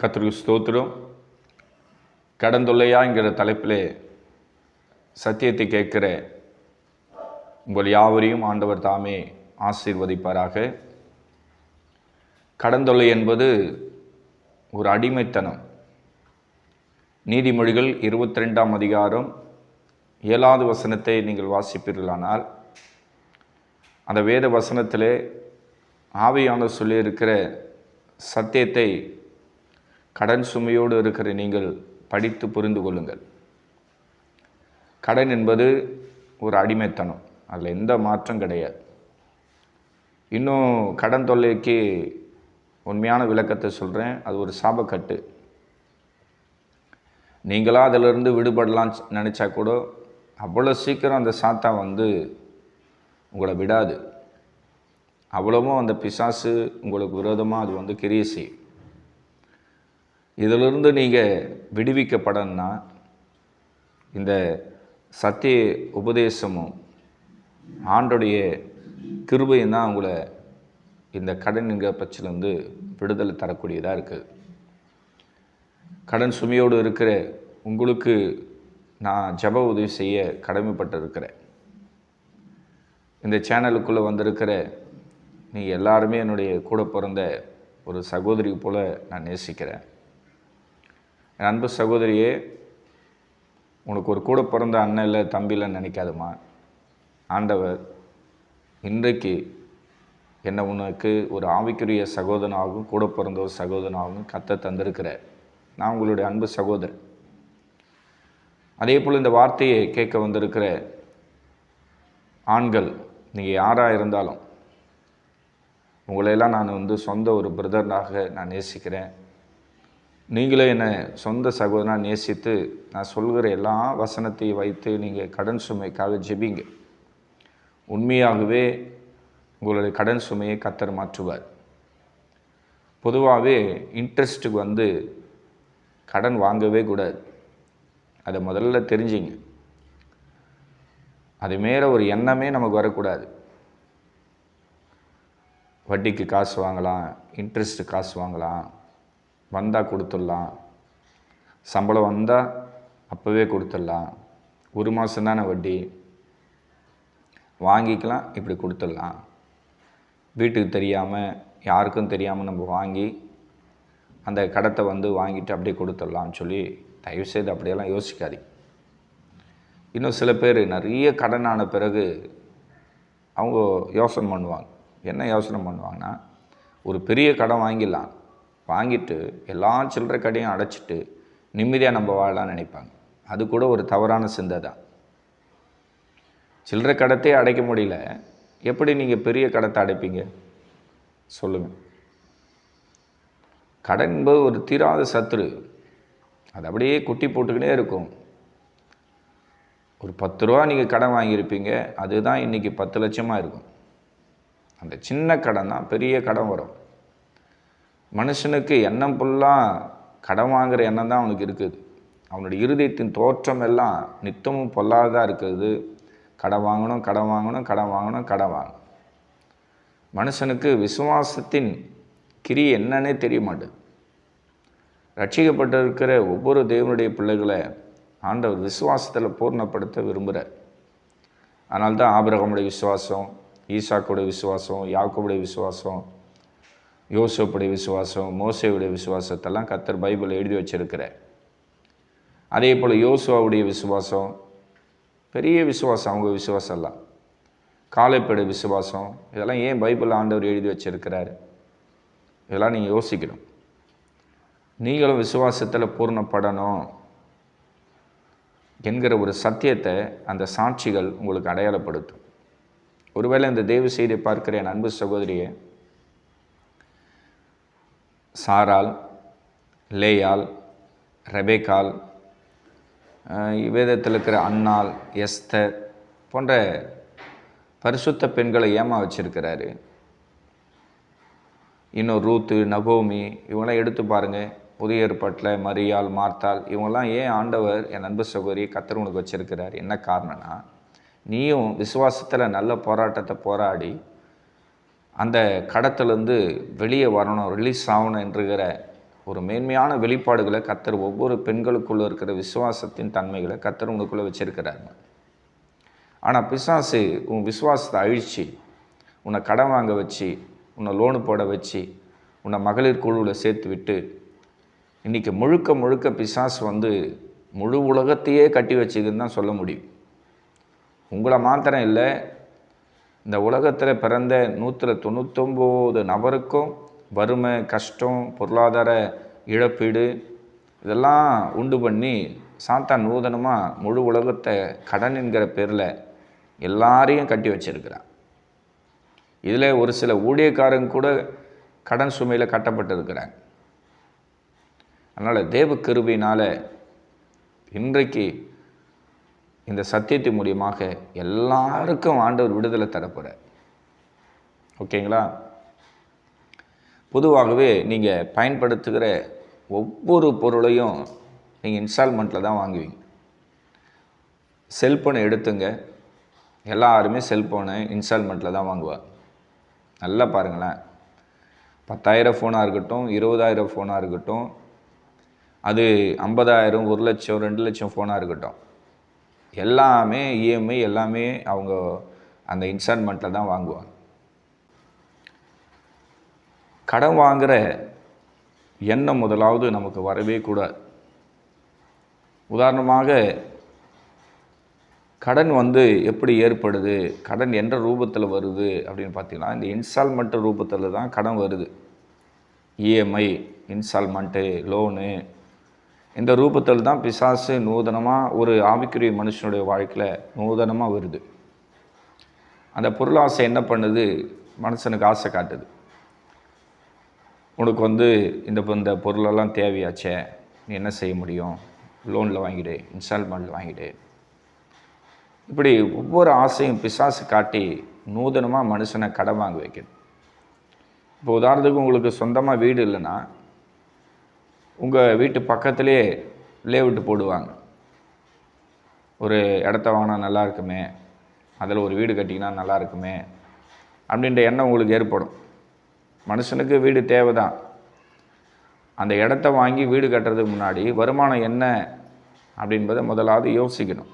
கத்திரிக்கு ஸ்தோத்திரம். கடந்தொல்லையாங்கிற தலைப்பில் சத்தியத்தை கேட்கிற உங்கள் யாவரையும் ஆண்டவர் தாமே ஆசீர்வதிப்பாராக. கடந்தொல்லை என்பது ஒரு அடிமைத்தனம். நீதிமொழிகள் இருபத்தி ரெண்டாம் அதிகாரம் ஏழாவது வசனத்தை நீங்கள் வாசிப்பீர்களானால் அந்த வேத வசனத்திலே ஆவியானவர் சொல்லியிருக்கிற சத்தியத்தை கடன் சுமையோடு இருக்கிற நீங்கள் படித்து புரிந்து கொள்ளுங்கள். கடன் என்பது ஒரு அடிமைத்தனம். அதில் எந்த மாற்றம் கிடையாது. இன்னும் கடன் தொல்லைக்கு உண்மையான விளக்கத்தை சொல்கிறேன் அது ஒரு சாபக்கட்டு. நீங்களாக அதிலிருந்து விடுபடலாம்னு நினச்சா கூட அவ்வளோ சீக்கிரம் அந்த சாத்தா வந்து உங்களை விடாது. அவ்வளவும் அந்த பிசாசு உங்களுக்கு விரோதமாக அது வந்து கிரியை செய்யும். இதிலிருந்து நீங்கள் விடுவிக்கப்படணும்னா இந்த சத்திய உபதேசமும் ஆண்டுடைய கிருபையும் தான் உங்களை இந்த கடன் என்கிற விடுதலை தரக்கூடியதாக இருக்குது கடன் சுமையோடு இருக்கிற உங்களுக்கு நான் ஜப உதவி செய்ய கடமைப்பட்டிருக்கிறேன். இந்த சேனலுக்குள்ளே வந்திருக்கிற நீங்கள் எல்லாருமே என்னுடைய கூட பிறந்த ஒரு சகோதரி போல் நான் நேசிக்கிறேன். என் அன்பு சகோதரியே உனக்கு ஒரு கூட பிறந்த அண்ணன் இல்லை தம்பி இல்லைன்னு நினைக்காதம்மா. ஆண்டவர் இன்றைக்கு என்னை உனக்கு ஒரு ஆவிக்குரிய சகோதரனாகவும் கூட பிறந்த ஒரு சகோதரனாகவும் கத்த தந்திருக்கிற நான் உங்களுடைய அன்பு சகோதரன். அதே போல் இந்த வார்த்தையை கேட்க வந்திருக்கிற ஆண்கள் நீங்கள் யாராக இருந்தாலும் உங்களையெல்லாம் நான் வந்து சொந்த ஒரு பிரதர்னாக நான் நேசிக்கிறேன். நீங்களே என்னை சொந்த சகோதரனாக நேசித்து நான் சொல்கிற எல்லா வசனத்தையும் வைத்து நீங்கள் கடன் சுமைக்காக ஜெபிங்க. உண்மையாகவே உங்களுடைய கடன் சுமையை கத்தர் மாற்றுவார். பொதுவாகவே இன்ட்ரெஸ்ட்டுக்கு வந்து கடன் வாங்கவே கூடாது. அதை முதல்ல தெரிஞ்சிங்க. அது மேலே ஒரு எண்ணமே நமக்கு வரக்கூடாது. வட்டிக்கு காசு வாங்கலாம் இன்ட்ரெஸ்ட்டு காசு வாங்கலாம் வந்தால் கொடுத்துடலாம். சம்பளம் வந்தால் அப்போவே கொடுத்துடலாம். ஒரு மாதம் தானே வட்டி. வாங்கிக்கலாம் இப்படி கொடுத்துடலாம். வீட்டுக்கு தெரியாமல் யாருக்கும் தெரியாமல் நம்ம வாங்கி அந்த கடத்தை வந்து வாங்கிட்டு அப்படியே கொடுத்துடலாம்னு சொல்லி தயவுசெய்து அப்படியெல்லாம் யோசிக்காது இன்னும் சில பேர் நிறைய கடன் ஆன பிறகு அவங்க யோசனை பண்ணுவாங்க. என்ன யோசனை பண்ணுவாங்கன்னா ஒரு பெரிய கடன் வாங்கிடலாம். வாங்கிட்டு எல்லா சில்லற கடையும் அடைச்சிட்டு நிம்மதியாக நம்ம வாழலாம்னு நினைப்பாங்க. அது கூட ஒரு தவறான சிந்தை தான். சில்லற கடத்தையே அடைக்க முடியல. எப்படி நீங்கள் பெரிய கடத்தை அடைப்பீங்க? சொல்லுங்கள் கடன் என்பது ஒரு தீராத சத்துரு. அது அப்படியே குட்டி போட்டுக்கிட்டே இருக்கும். ஒரு பத்து ரூபா நீங்கள் கடன் வாங்கியிருப்பீங்க. அதுதான் இன்றைக்கி பத்து லட்சமாக இருக்கும். அந்த சின்ன கடன் தான் பெரிய கடன் வரும். மனுஷனுக்கு எண்ணம் ஃபுல்லாக கடன் வாங்குகிற எண்ணம் தான் அவனுக்கு இருக்குது. அவனுடைய இருதயத்தின் தோற்றம் எல்லாம் நித்தமும் பொல்லாததாக இருக்குது கடன் வாங்கணும் கடன் வாங்கணும் கடன் வாங்கணும் கடன் வாங்கணும். மனுஷனுக்கு விசுவாசத்தின் கிரி என்னன்னே தெரிய மாட்டேது. ரட்சிக்கப்பட்டிருக்கிற ஒவ்வொரு தேவனுடைய பிள்ளைகளை ஆண்டவர் விசுவாசத்தில் பூர்ணப்படுத்த விரும்புகிறார் அதனால்தான் ஆபிரகமுடைய விசுவாசம் ஈசாக்குடைய விசுவாசம் யாக்கோவுடைய விசுவாசம் யோசப்புடைய விசுவாசம் மோசையுடைய விசுவாசத்தெல்லாம் கத்தர் பைபிள் எழுதி வச்சிருக்கிறார். அதே போல் யோசுவாவுடைய விசுவாசம் பெரிய விசுவாசம் அவங்க விசுவாசம் எல்லாம். காலைப்படை விசுவாசம் இதெல்லாம் ஏன் பைபிள் ஆண்டவர் எழுதி வச்சிருக்கிறார்? இதெல்லாம் நீங்கள் யோசிக்கணும். நீங்களும் விசுவாசத்தில் பூர்ணப்படணும் என்கிற ஒரு சத்தியத்தை அந்த சாட்சிகள் உங்களுக்கு அடையாளப்படுத்தும். ஒருவேளை இந்த தேவ செய்தியை பார்க்கிற என் அன்பு சகோதரியை சாரால் லேயால் ரெபேக்கால் வேதத்தில் இருக்கிற அன்னாள் எஸ்தர் போன்ற பரிசுத்த பெண்களை ஏமா வச்சிருக்கிறாரு. இன்னும் ரூத்து நபோமி இவங்களாம் எடுத்து பாருங்கள் புதிய ஏற்பாட்டில் மரியாள் மார்த்தால் இவங்கெல்லாம் ஏன் ஆண்டவர் என் அன்பு சகோதரி கத்தர் உனக்கு என்ன காரணம்னா நீயும் விசுவாசத்தில் நல்ல போராட்டத்தை போராடி அந்த கடத்துலேருந்து வெளியே வரணும் ரிலீஸ் ஆகணும் என்றுகிற ஒரு மேன்மையான வெளிப்பாடுகளை கத்தர் ஒவ்வொரு பெண்களுக்குள்ளே இருக்கிற விசுவாசத்தின் தன்மைகளை கத்தர் உங்களுக்குள்ளே வச்சுருக்கிறாங்க ஆனால் பிசாசு உன் விசுவாசத்தை அழித்து உன்னை கடன் வாங்க வச்சு உன்னை லோனு போட வச்சு உன்னை மகளிர் குழுவில் சேர்த்து விட்டு இன்றைக்கி முழுக்க முழுக்க பிசாசு வந்து முழு உலகத்தையே கட்டி வச்சுதுன்னு தான் சொல்ல முடியும். உங்களை மாத்திரம் இல்லை இந்த உலகத்தில் பிறந்த நூற்றில் தொண்ணூத்தொம்போது நபருக்கும் வறுமை கஷ்டம் பொருளாதார இழப்பீடு இதெல்லாம் உண்டு பண்ணி சாத்தான் நூதனமாக முழு உலகத்தை கடன் என்கிற பேரில் எல்லாரையும் கட்டி வச்சிருக்கிறான் இதில் ஒரு சில ஊழியக்காரங்க கூட கடன் சுமையில் கட்டப்பட்டிருக்கிறாங்க. அதனால் தேவ கிருபையினால் இன்றைக்கு இந்த சத்தியத்தின் மூலியமாக எல்லாருக்கும் ஆண்டவர் விடுதலை தரப்போகிறார் ஓகேங்களா? பொதுவாகவே நீங்கள் பயன்படுத்துகிற ஒவ்வொரு பொருளையும் நீங்கள் இன்ஸ்டால்மெண்ட்டில் தான் வாங்குவீங்க. செல்ஃபோனை எடுத்துங்க. எல்லாருமே செல்ஃபோனை இன்ஸ்டால்மெண்ட்டில் தான் வாங்குவாள் நல்லா பாருங்களேன். பத்தாயிரம் ஃபோனாக இருக்கட்டும் இருபதாயிரம் ஃபோனாக இருக்கட்டும் அது ஐம்பதாயிரம் ஒரு லட்சம் ரெண்டு லட்சம் ஃபோனாக இருக்கட்டும். எல்லாமே இஎம்ஐ எல்லாமே அவங்க அந்த இன்ஸ்டால்மெண்ட்டில் தான் வாங்குவாங்க. கடன் வாங்குகிற எண்ணம் முதலாவது நமக்கு வரவே கூடாது. உதாரணமாக கடன் வந்து எப்படி ஏற்படுது கடன் என்ற ரூபத்தில் வருது அப்படின்னு பார்த்தீங்கன்னா இந்த இன்ஸ்டால்மெண்ட்டு ரூபத்தில் தான் கடன் வருது. இஎம்ஐ இன்ஸ்டால்மெண்ட்டு லோனு இந்த ரூபத்தில் தான் பிசாசு நூதனமாக ஒரு ஆவிக்குரிய மனுஷனுடைய வாழ்க்கையில் நூதனமாக வருது. அந்த பொருளாசை என்ன பண்ணுது? மனுஷனுக்கு ஆசை காட்டுது. உனக்கு வந்து இந்த இந்த பொருளெல்லாம் தேவையாச்சே? நீ என்ன செய்ய முடியும்? லோனில் வாங்கிடு இன்ஸ்டால்மெண்ட்டில் வாங்கிடு. இப்படி ஒவ்வொரு ஆசையும் பிசாசு காட்டி நூதனமாக மனுஷனை கடன் வாங்க வைக்கணும் இப்போ உதாரணத்துக்கு உங்களுக்கு சொந்தமாக வீடு இல்லைன்னா உங்கள் வீட்டு பக்கத்துலேயே லேவுட்டு போடுவாங்க. ஒரு இடத்த வாங்கினா நல்லா இருக்குமே அதில் ஒரு வீடு கட்டிங்கன்னா நல்லா இருக்குமே அப்படின்ற எண்ணம் உங்களுக்கு ஏற்படும். மனுஷனுக்கு வீடு தேவை தான் அந்த இடத்த வாங்கி வீடு கட்டுறதுக்கு முன்னாடி வருமானம் என்ன அப்படின்பதை முதலாவது யோசிக்கணும்.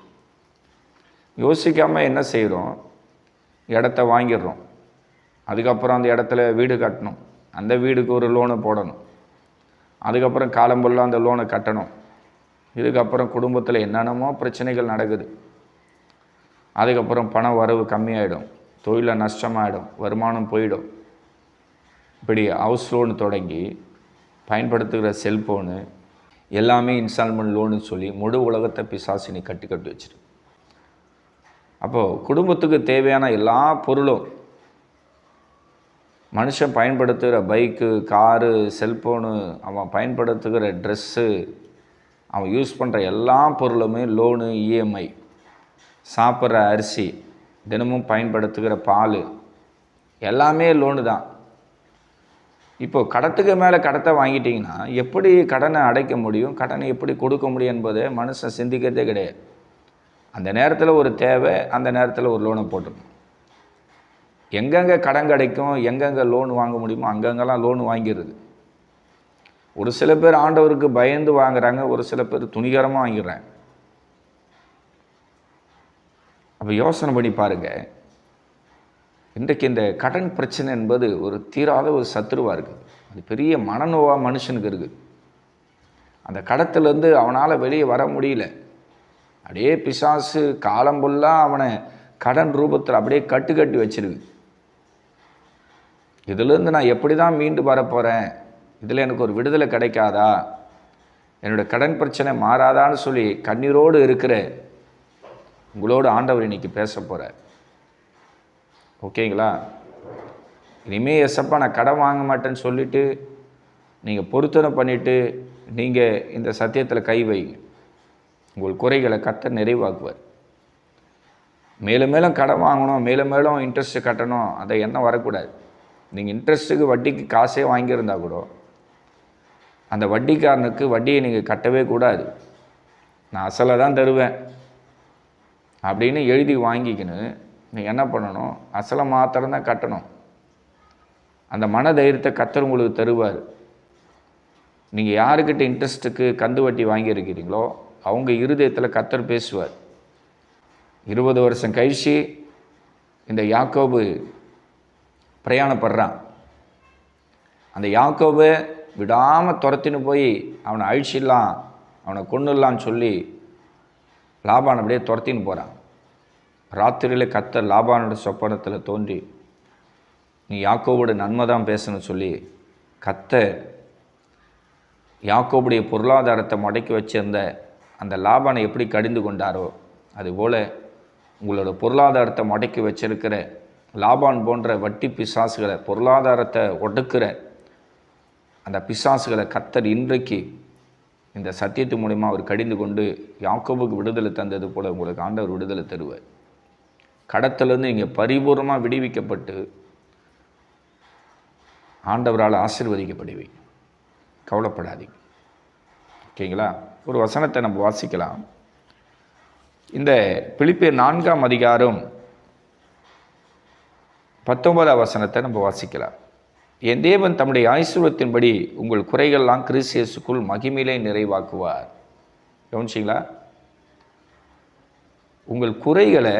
யோசிக்காமல் என்ன செய்கிறோம் இடத்த வாங்கிடுறோம். அதுக்கப்புறம் அந்த இடத்துல வீடு கட்டணும். அந்த வீடுக்கு ஒரு லோனை போடணும். அதுக்கப்புறம் காலம்பொல்லாம் அந்த லோனை கட்டணும். இதுக்கப்புறம் குடும்பத்தில் என்னென்னமோ பிரச்சனைகள் நடக்குது. அதுக்கப்புறம் பண வரவு கம்மியாயிடும். தொழிலில் நஷ்டமாயிடும். வருமானம் போயிடும். இப்படி ஹவுஸ் லோன் தொடங்கி பயன்படுத்துகிற செல்ஃபோனு எல்லாமே இன்ஸ்டால்மெண்ட் லோனு சொல்லி முழு உலகத்தை பிசாசினி கட்டி கட்டி வச்சிரு அப்போது குடும்பத்துக்கு தேவையான எல்லா பொருளும் மனுஷன் பயன்படுத்துகிற பைக்கு காரு செல்ஃபோனு அவன் பயன்படுத்துகிற ட்ரெஸ்ஸு அவன் யூஸ் பண்ணுற எல்லா பொருளுமே லோனு இஎம்ஐ சாப்பிட்ற அரிசி தினமும் பயன்படுத்துகிற பால் எல்லாமே லோனு தான். இப்போது கடத்துக்கு மேலே கடத்தை வாங்கிட்டிங்கன்னா எப்படி கடனை அடைக்க முடியும்? கடனை எப்படி கொடுக்க முடியும் என்பதை மனுஷன் சிந்திக்கிறதே கிடையாது. அந்த நேரத்தில் ஒரு தேவை அந்த நேரத்தில் ஒரு லோனை போட்டுக்கணும். எங்கெங்கே கடன் கிடைக்கும் எங்கெங்கே லோன் வாங்க முடியுமோ அங்கங்கெல்லாம் லோன் வாங்கிடுது ஒரு சில பேர் ஆண்டவருக்கு பயந்து வாங்குறாங்க ஒரு சில பேர் துணிகரமாக வாங்கிடுறாங்க. அப்போ யோசனை பண்ணி பாருங்கள் இன்றைக்கு இந்த கடன் பிரச்சனை என்பது ஒரு தீராத ஒரு சத்துருவாக இருக்குது. அது பெரிய மனநோவாக மனுஷனுக்கு இருக்குது. அந்த கடத்துலேருந்து அவனால் வெளியே வர முடியல. அப்படியே பிசாசு காலம் ஃபுல்லாக அவனை கடன் ரூபத்தில் அப்படியே கட்டு கட்டி வச்சிருக்கு. இதுலேருந்து நான் எப்படி தான் மீண்டு வரப்போகிறேன் இதில் எனக்கு ஒரு விடுதலை கிடைக்காதா? என்னோடய கடன் பிரச்சனை மாறாதான்னு சொல்லி கண்ணீரோடு இருக்கிற உங்களோடு ஆண்டவர் இன்னைக்கு பேச போகிறார் ஓகேங்களா? இனிமேல் எசப்பா நான் கடன் வாங்க மாட்டேன்னு சொல்லிவிட்டு நீங்கள் பொருத்தனை பண்ணிவிட்டு நீங்கள் இந்த சத்தியத்தில் கை வைங்க. உங்கள் குறைகளை கட்ட நிறைவாக்குவார். மேலும் மேலும் கடன் வாங்கணும் மேலும் மேலும் இன்ட்ரெஸ்ட்டு கட்டணும் அதை எண்ணம் வரக்கூடாது. நீங்கள் இன்ட்ரெஸ்ட்டுக்கு வட்டிக்கு காசே வாங்கியிருந்தா கூட அந்த வட்டிக்காரனுக்கு வட்டியை நீங்கள் கட்டவே கூடாது. நான் அசலை தான் தருவேன். அப்படின்னு எழுதி வாங்கிக்கின்னு நீங்கள் என்ன பண்ணணும்? அசலை மாத்திரம்தான் கட்டணும். அந்த மன தைரியத்தை கத்தர் உங்களுக்கு தருவார். நீங்கள் யாருக்கிட்ட இன்ட்ரெஸ்ட்டுக்கு கந்து வட்டி வாங்கியிருக்கிறீங்களோ அவங்க இருதயத்தில் கத்தர் பேசுவார். இருபது வருஷம் கழிச்சு இந்த யாக்கோபு பிரயாணப்படுறான். அந்த யாக்கோபை விடாமல் துரத்தின்னு போய் அவனை அழிச்சிடலாம் அவனை கொண்டுடலான்னு சொல்லி லாபான் அப்படியே துரத்தின்னு போகிறான் ராத்திரியில் கத்த லாபானோட சொப்பனத்தில் தோன்றி நீ யாக்கோவோட நன்மை தான் பேசணும் சொல்லி கத்த யாக்கோவுடைய பொருளாதாரத்தை முடக்கி வச்சிருந்த அந்த லாபானை எப்படி கடிந்து கொண்டாரோ அதுபோல் உங்களோட பொருளாதாரத்தை முடக்கி வச்சிருக்கிற லாபான் போன்ற வட்டி பிசாசுகளை பொருளாதாரத்தை ஒடுக்கிற அந்த பிசாசுகளை கத்தர் இன்றைக்கு இந்த சத்தியத்து மூலிமா அவர் கடிந்து கொண்டு யாக்கோபுக்கு விடுதலை தந்தது போல உங்களுக்கு ஆண்டவர் விடுதலை தருவார். கடத்திலேருந்து இங்கே பரிபூர்ணமாக விடுவிக்கப்பட்டு ஆண்டவரால் ஆசிர்வதிக்கப்படுவேன் கவலைப்படாதீங்க. ஓகேங்களா? ஒரு வசனத்தை நம்ம வாசிக்கலாம். இந்த பிலிப்பியர் நான்காம் அதிகாரம் பத்தொன்பதாம் வசனத்தை நம்ம வாசிக்கலாம். என் தேவன் தம்முடைய ஆயுசுரத்தின்படி உங்கள் குறைகள்லாம் கிறிஸ்தியஸுக்குள் மகிமையிலே நிறைவாக்குவார். கவனிச்சிங்களா? உங்கள் குறைகளை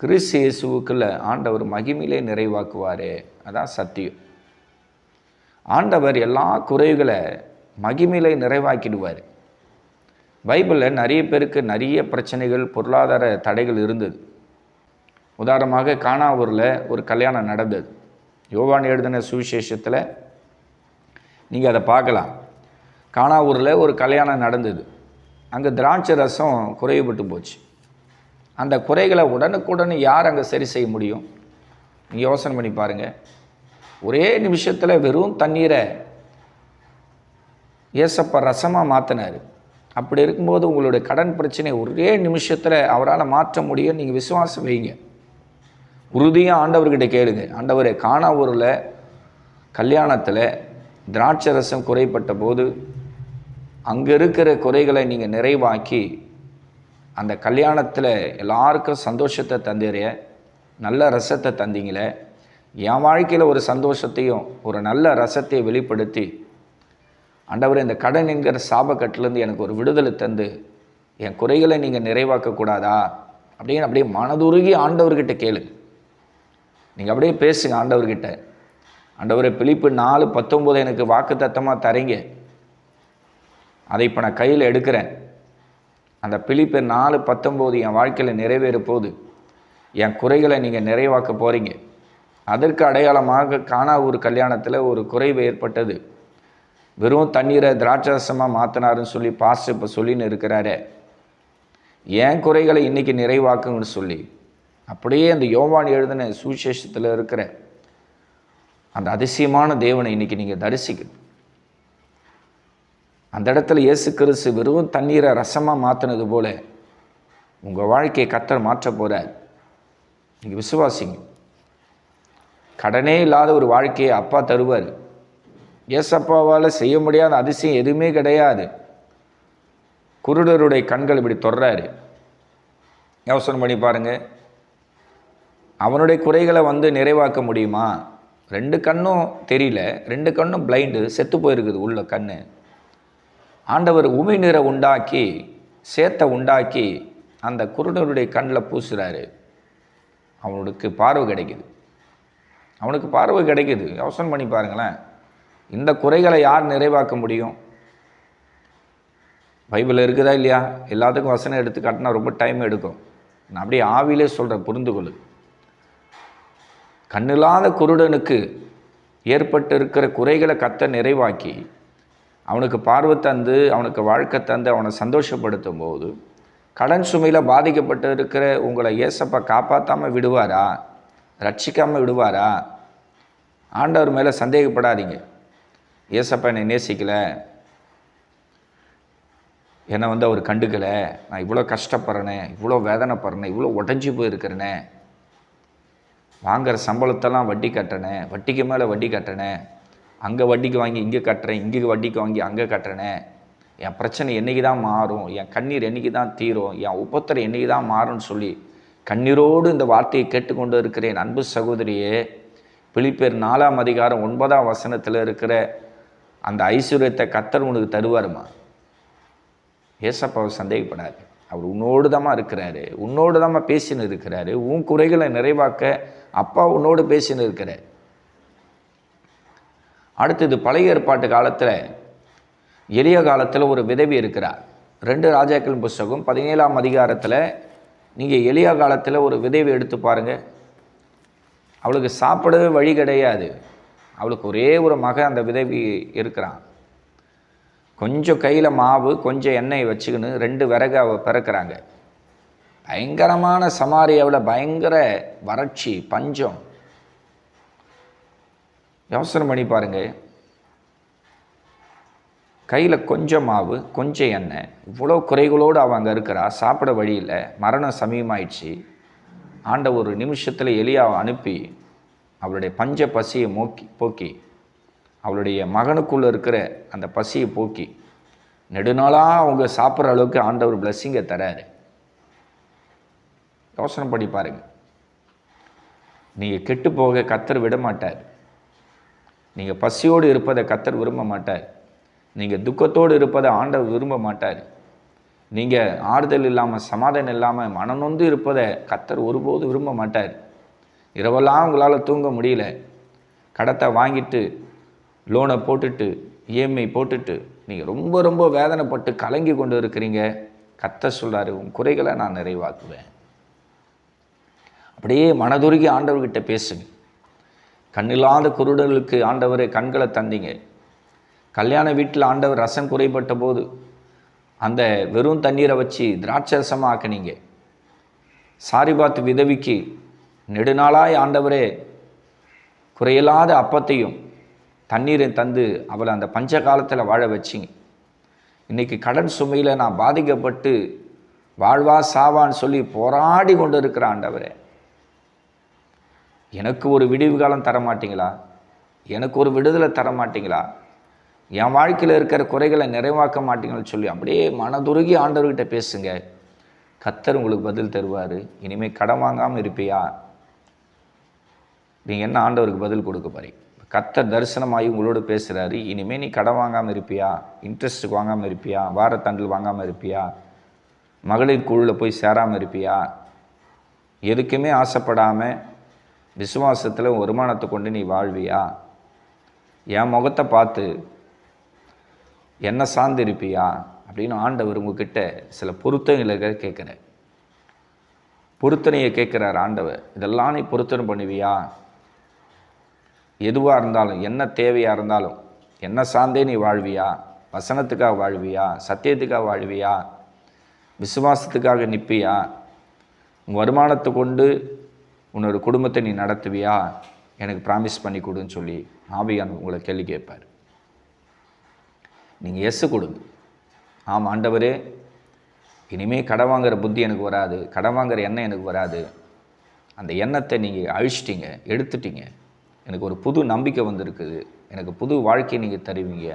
கிறிஸ்தியேசுவுக்குள்ள ஆண்டவர் மகிமையிலே நிறைவாக்குவாரே. அதான் சத்தியம். ஆண்டவர் எல்லா குறைகளை மகிமையிலே நிறைவாக்கிடுவார். பைபிளில் நிறைய பேருக்கு நிறைய பிரச்சனைகள் பொருளாதார தடைகள் இருந்தது. உதாரணமாக காணாவூரில் ஒரு கல்யாணம் நடந்தது. யோவான் எழுதின சுவிசேஷத்தில் நீங்கள் அதை பார்க்கலாம். காணாவூரில் ஒரு கல்யாணம் நடந்தது. அங்கே திராட்சை ரசம் குறைவுபட்டு போச்சு. அந்த குறைகளை உடனுக்குடன் யார் அங்கே சரி செய்ய முடியும்? நீங்கள் யோசனை பண்ணி பாருங்கள் ஒரே நிமிஷத்தில் வெறும் தண்ணீரை ஏசப்பா ரசமாக மாற்றினார் அப்படி இருக்கும்போது உங்களுடைய கடன் பிரச்சனை ஒரே நிமிஷத்தில் அவரால் மாற்ற முடியும் நீங்கள் விசுவாசம் வைங்க. உறுதியாக ஆண்டவர்கிட்ட கேளுங்க. ஆண்டவரே காணாவூரில் கல்யாணத்தில் திராட்சரசம் குறைப்பட்ட போது அங்கே இருக்கிற குறைகளை நீங்கள் நிறைவாக்கி அந்த கல்யாணத்தில் எல்லாருக்கும் சந்தோஷத்தை தந்துறிய நல்ல ரசத்தை தந்தீங்களே. என் வாழ்க்கையில் ஒரு சந்தோஷத்தையும் ஒரு நல்ல ரசத்தையும் வெளிப்படுத்தி ஆண்டவர் இந்த கடன் என்கிற சாபக்கட்டிலேருந்து எனக்கு ஒரு விடுதலை தந்து என் குறைகளை நீங்கள் நிறைவாக்கக்கூடாதா? அப்படின்னு அப்படியே மனதுருகி ஆண்டவர்கிட்ட கேளுங்க. நீங்கள் அப்படியே பேசுங்க ஆண்டவர்கிட்ட. ஆண்டவரை பிழிப்பு நாலு பத்தொம்போது எனக்கு வாக்கு தத்தமாக தரீங்க. அதை இப்போ நான் கையில் எடுக்கிறேன். அந்த பிலிப்பு நாலு பத்தொம்போது என் வாழ்க்கையில் நிறைவேற போகுது. என் குறைகளை நீங்கள் நிறைவாக்க போகிறீங்க அதற்கு அடையாளமாக காணாவூர் கல்யாணத்தில் ஒரு குறைவு ஏற்பட்டது. வெறும் தண்ணீரை திராட்சரசமாக மாற்றினாருன்னு சொல்லி பாஸ்ட் இப்போ சொல்லின்னு இருக்கிறாரே. ஏன் குறைகளை இன்றைக்கி நிறைவாக்குங்கன்னு சொல்லி. அப்படியே அந்த யோவான் எழுதின சுவிசேஷத்தில் இருக்கிற அந்த அதிசயமான தேவனை இன்றைக்கி நீங்கள் தரிசிக்கணும். அந்த இடத்துல இயேசு கிறிஸ்து வெறும் தண்ணீரை ரசமாக மாற்றினது போல உங்கள் வாழ்க்கையை கத்தர் மாற்ற போகிறார் நீங்கள் விசுவாசிங்க. கடனே இல்லாத ஒரு வாழ்க்கையை அப்பா தருவார். ஏசப்பாவால் செய்ய முடியாத அதிசயம் எதுவுமே கிடையாது. குருடருடைய கண்கள் இப்படி தொடர்றாரு யோசனை பண்ணி பாருங்கள் அவனுடைய குறைகளை வந்து நிறைவாக்க முடியுமா? ரெண்டு கண்ணும் தெரியல. ரெண்டு கண்ணும் பிளைண்டு செத்து போயிருக்குது உள்ள கண் ஆண்டவர் உமி நிற உண்டாக்கி சேத்தை உண்டாக்கி அந்த குருடனுடைய கண்ணில் பூசுகிறாரு அவனுக்கு பார்வை கிடைக்குது. அவனுக்கு பார்வை கிடைக்குது. யோசனை பண்ணி பாருங்களேன். இந்த குறைகளை யார் நிறைவாக்க முடியும்? பைபிள் இருக்குதா இல்லையா? எல்லாத்துக்கும் வசனம் எடுத்து காட்டினா ரொம்ப டைம் எடுக்கும். நான் அப்படியே ஆவிலே சொல்கிறேன் புரிந்து கொள்ளு. கண்ணில்லாத குருடனுக்கு ஏற்பட்டு இருக்கிற குறைகளை கத்த நிறைவாக்கி அவனுக்கு பார்வை தந்து அவனுக்கு வாழ்க்கை தந்து அவனை சந்தோஷப்படுத்தும் போது கடன் சுமையில் பாதிக்கப்பட்டு இருக்கிற உங்களை ஏசப்பா காப்பாற்றாமல் விடுவாரா? ரட்சிக்காமல் விடுவாரா? ஆண்டவர் மேலே சந்தேகப்படாதீங்க. ஏசப்பா என்னை நேசிக்கலை. என்னை வந்து அவர் கண்டுக்கலை. நான் இவ்வளோ கஷ்டப்படுறேனே இவ்வளோ வேதனைப்படுறேனே இவ்வளோ உடஞ்சி போயிருக்கிறேனே. வாங்குகிற சம்பளத்தெல்லாம் வட்டி கட்டுறேனே வட்டிக்கு மேலே வட்டி கட்டுறேனே அங்கே வட்டிக்கு வாங்கி இங்கே கட்டுறேன் இங்கே வட்டிக்கு வாங்கி அங்கே கட்டுறேனே என் பிரச்சனை என்றைக்கு தான் மாறும் என் கண்ணீர் என்றைக்கு தான் தீரும் என் உபத்திரை என்றைக்கு தான் மாறும்னு சொல்லி கண்ணீரோடு இந்த வார்த்தையை கேட்டுக்கொண்டு இருக்கிறேன் அன்பு சகோதரியே பிலிப்பேர் நாலாம் அதிகாரம் ஒன்பதாம் வசனத்தில் இருக்கிற அந்த ஐஸ்வர்யத்தை கத்தர் உனக்கு தருவாருமா? ஏசப்பாவை சந்தேகப்படாது. அவர் உன்னோடு தாம்மா இருக்கிறாரு. உன்னோடு தாம்மா பேசின்னு இருக்கிறாரு. உன் குறைகளை நிறைவாக்க அப்பா உன்னோடு பேசின்னு இருக்கிறார். அடுத்தது பழைய ஏற்பாட்டு காலத்தில் எளிய காலத்தில் ஒரு விதவி இருக்கிறார். ரெண்டு ராஜாக்கள் புஸ்தகம் பதினேழாம் அதிகாரத்தில் நீங்கள் எளிய காலத்தில் ஒரு விதவி எடுத்து பாருங்கள் அவளுக்கு சாப்பிடவே வழி கிடையாது. அவளுக்கு ஒரே ஒரு மகன் அந்த விதவி இருக்கிறான். கொஞ்சம் கையில் மாவு கொஞ்சம் எண்ணெய் வச்சுக்கின்னு ரெண்டு விறகு அவ பிறக்கிறாங்க. பயங்கரமான சமாரியாவில் பயங்கர வறட்சி பஞ்சம். யோசனை பண்ணி பாருங்க. கையில் கொஞ்சம் மாவு கொஞ்சம் எண்ணெய். இவ்வளோ குறைகளோடு அவள் அங்கே இருக்கிறா. சாப்பிட வழியில் மரணம் சமயமாயிடுச்சு ஆண்ட ஒரு நிமிஷத்தில் எலியாவை அனுப்பி அவளுடைய பஞ்ச பசியை மோக்கி போக்கி. அவளுடைய மகனுக்குள்ளே இருக்கிற அந்த பசியை போக்கி நெடுநாளாக அவங்க சாப்பிட்ற அளவுக்கு ஆண்டவர் பிளஸ்ஸிங்கை தராரு. யோசனை பண்ணி பாருங்க. நீங்கள் கெட்டு போக கத்தர் விட மாட்டார் நீங்கள் பசியோடு இருப்பதை கத்தர் விரும்ப மாட்டார் நீங்கள் துக்கத்தோடு இருப்பதை ஆண்டவர் விரும்ப மாட்டார் நீங்கள் ஆறுதல் இல்லாமல் சமாதானம் இல்லாமல் மனநொந்து இருப்பதை கத்தர் ஒருபோது விரும்ப மாட்டார் இரவெல்லாம் உங்களால் தூங்க முடியல. கடத்தை வாங்கிட்டு லோனை போட்டுட்டு இஎம்ஐ போட்டுட்டு நீங்கள் ரொம்ப ரொம்ப வேதனைப்பட்டு கலங்கி கொண்டு இருக்கிறீங்க. கத்த சொல்கிறாரு உன் குறைகளை நான் நிறைவாக்குவேன். அப்படியே மனதுருகி ஆண்டவர்கிட்ட பேசுங்க. கண்ணில்லாத குருடர்களுக்கு ஆண்டவரே கண்களை தந்தீங்க. கல்யாண வீட்டில் ஆண்டவர் ரசம் குறைபட்ட போது அந்த வெறும் தண்ணீரை வச்சு திராட்சரசமாக ஆக்குனீங்க. சாரிபாத் விதவிக்கு நெடுநாளாய் ஆண்டவரே குறையில்லாத அப்பத்தையும் தண்ணீரை தந்து அவளை அந்த பஞ்ச காலத்தில் வாழ வச்சிங்க. இன்றைக்கி கடன் சுமையில் நான் பாதிக்கப்பட்டு வாழ்வா சாவான்னு சொல்லி போராடி கொண்டு இருக்கிற ஆண்டவரே. எனக்கு ஒரு விடிவு காலம் தர மாட்டிங்களா? எனக்கு ஒரு விடுதலை தர மாட்டிங்களா? என் வாழ்க்கையில் இருக்கிற குறைகளை நிறைவாக்க மாட்டீங்கன்னு சொல்லி அப்படியே மனதுருகி ஆண்டவர்கிட்ட பேசுங்க. கத்தர் உங்களுக்கு பதில் தருவார். இனிமேல் கடன் வாங்காமல் இருப்பியா? நீங்கள் என்ன ஆண்டவருக்கு பதில் கொடுக்க போறீங்க? கத்த தரிசனமாகி உங்களோடு பேசுகிறாரு இனிமேல் நீ கடன் வாங்காமல் இருப்பியா? இன்ட்ரெஸ்ட்டுக்கு வாங்காமல் இருப்பியா? வாரத்தண்டில் வாங்காமல் இருப்பியா? மகளிர் குழுவில் போய் சேராமல் இருப்பியா? எதுக்குமே ஆசைப்படாமல் விசுவாசத்தில் வருமானத்தை கொண்டு நீ வாழ்வியா? என் முகத்தை பார்த்து என்ன சார்ந்து இருப்பியா? அப்படின்னு ஆண்டவர் உங்ககிட்ட சில பொருத்தங்களை கேட்குறேன் பொருத்தனையை கேட்குறார் ஆண்டவர். இதெல்லாம் நீ பொருத்தனை பண்ணுவியா? எதுவாக இருந்தாலும் என்ன தேவையாக இருந்தாலும் என்ன சார்ந்தே நீ வாழ்வியா? வசனத்துக்காக வாழ்வியா? சத்தியத்துக்காக வாழ்வியா? விசுவாசத்துக்காக நிற்பியா? உன் வருமானத்தை கொண்டு உன்னோட குடும்பத்தை நீ நடத்துவியா? எனக்கு ப்ராமிஸ் பண்ணி கொடுன்னு சொல்லி ஆவியான் உங்களை கேள்வி கேட்பார். நீங்கள் எஸ்ஸு கொடுங்க. ஆமாம் ஆண்டவரே இனிமே கடன் வாங்குற புத்தி எனக்கு வராது கடன் வாங்குற எண்ணம் எனக்கு வராது. அந்த எண்ணத்தை நீங்கள் அழிச்சிட்டிங்க எடுத்துட்டீங்க. எனக்கு ஒரு புது நம்பிக்கை வந்திருக்குது. எனக்கு புது வாழ்க்கையை நீங்கள் தருவீங்க.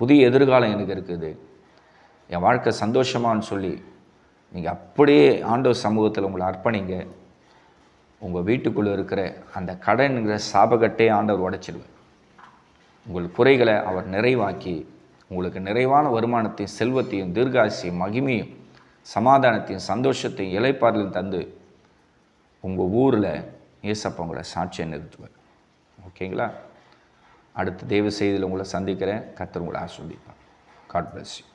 புதிய எதிர்காலம் எனக்கு இருக்குது. என் வாழ்க்கை சந்தோஷமான்னு சொல்லி நீங்கள் அப்படியே ஆண்டவர் சமூகத்தில் உங்களை அர்ப்பணிங்க. உங்கள் வீட்டுக்குள்ளே இருக்கிற அந்த கடனுங்கிற சாபகட்டே ஆண்டவர் உடைச்சிடுவேன் உங்கள் குறைகளை அவர் நிறைவாக்கி உங்களுக்கு நிறைவான வருமானத்தையும் செல்வத்தையும் தீர்காசியும் மகிமையும் சமாதானத்தையும் சந்தோஷத்தையும் இலைப்பாறுதலையும் தந்து உங்கள் ஊரில் இயேசப்பவங்களை உங்களை சாட்சியை நிறுத்துவார். ஓகேங்களா? அடுத்த தயவு செய்தியில் உங்களை சந்திக்கிறேன். கத்தர் உங்களை ஆஸ்வதிப்பார் காட் பிளஸ் யூ